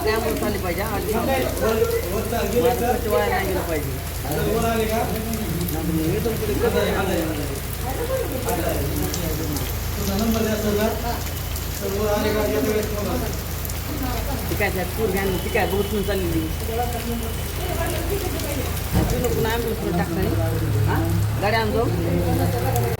आपल्या ॲम्ब्युलन्स पाहिजे. हा. आधी वाया नाही गेलं पाहिजे ठीक आहे साहेब पूर घ्या ठीक आहे बोटून चाललेली तू आम्ही टाकता गाडी आणतो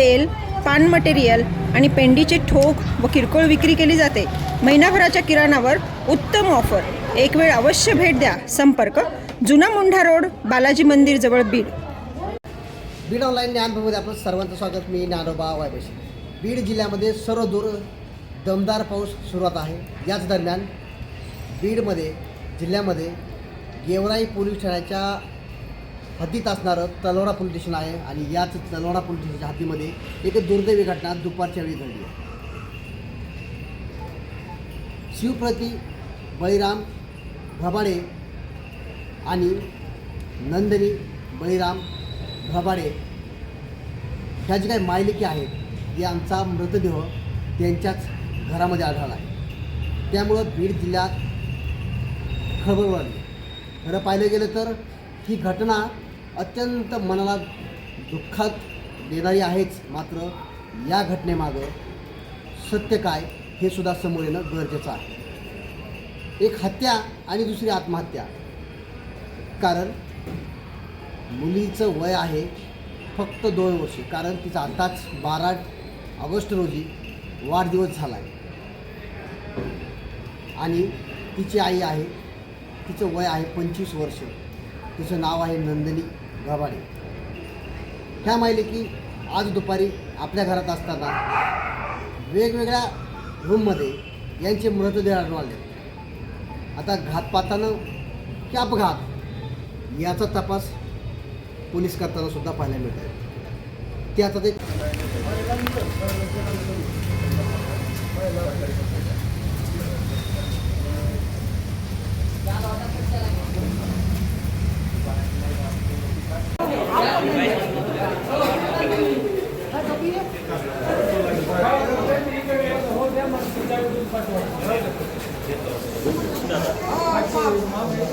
तेल पान मटेरियल आणि पेंडीचे ठोक व किरकोळ विक्री केली जाते. महिनाभराच्या किराणावर उत्तम ऑफर एक वेळ अवश्य भेट द्या. संपर्क जुना मुंढा रोड बालाजी मंदिर जवळ बीड. बीड ऑनलाईन ज्ञानप्रमध्ये आपलं सर्वांचं स्वागत. मी ज्ञानोबा वायबशी. बीड जिल्ह्यामध्ये सर्व दूर दमदार पाऊस सुरुवात आहे. याच दरम्यान बीडमध्ये जिल्ह्यामध्ये गेवराई पोलीस ठाण्याच्या हद्दीत असणारं तलवडा पोलीस स्टेशन आहे आणि याच तलोडा पोलीस स्टेशनच्या हद्दीमध्ये एक दुर्दैवी घटना दुपारच्या वेळी घडली आहे. शिवप्रती बळीराम भबाडे आणि नंदिनी बळीराम भबाडे ह्या जी काही मायलिकी आहेत यांचा मृतदेह त्यांच्याच घरामध्ये आढळला आहे. त्यामुळं बीड जिल्ह्यात खळबळ वाढली. खरं पाहिलं गेलं तर ही घटना अत्यंत मनाला दुःखात देणारी आहेच मात्र या घटनेमागं सत्य काय हे सुद्धा समोर येणं गरजेचं आहे. एक हत्या आणि दुसरी आत्महत्या. कारण मुलीचं वय आहे फक्त दोन वर्षे कारण तिचा आताच बारा ऑगस्ट रोजी वाढदिवस झाला आहे आणि तिची आई आहे तिचं वय आहे पंचवीस वर्ष. तिचं नाव आहे नंदिनी. गव्हाडे ह्या मायलेकी की आज दुपारी आपल्या घरात असताना वेगवेगळ्या रूममध्ये यांचे मृतदेह आढळले आता घातपातानं की अपघात याचा तपास पोलीस करताना सुद्धा पाहायला मिळत आहे ते आता ते மாமன்